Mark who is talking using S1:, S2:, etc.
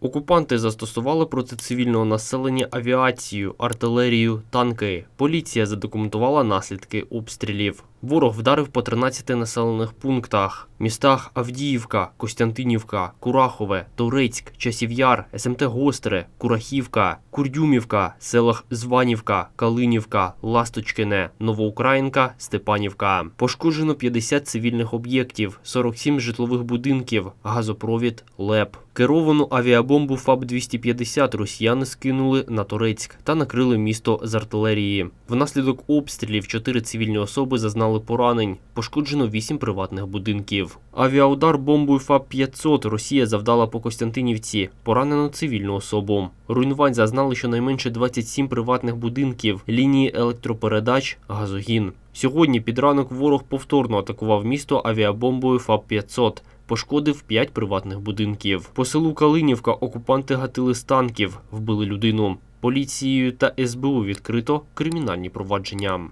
S1: Окупанти застосували проти цивільного населення авіацію, артилерію, танки. Поліція задокументувала наслідки обстрілів. Ворог вдарив по 13 населених пунктах: містах Авдіївка, Костянтинівка, Курахове, Торецьк, Часів'яр, СМТ Гостре, Курахівка, Курдюмівка, селах Званівка, Калинівка, Ласточкине, Новоукраїнка, Степанівка. Пошкоджено 50 цивільних об'єктів, 47 житлових будинків, газопровід, ЛЕП. Керовану авіабомбу ФАБ-250 росіяни скинули на Торецьк та накрили місто з артилерії. Внаслідок обстрілів чотири цивільні особи зазнали поранень. Пошкоджено вісім приватних будинків. Авіаудар бомбою ФАБ-500 Росія завдала по Костянтинівці. Поранено цивільну особу. Руйнувань зазнали щонайменше 27 приватних будинків, лінії електропередач, газогін. Сьогодні під ранок ворог повторно атакував місто авіабомбою ФАБ-500. Пошкодив 5 приватних будинків. По селу Калинівка окупанти гатили з танків, вбили людину. Поліцією та СБУ відкрито кримінальні провадження.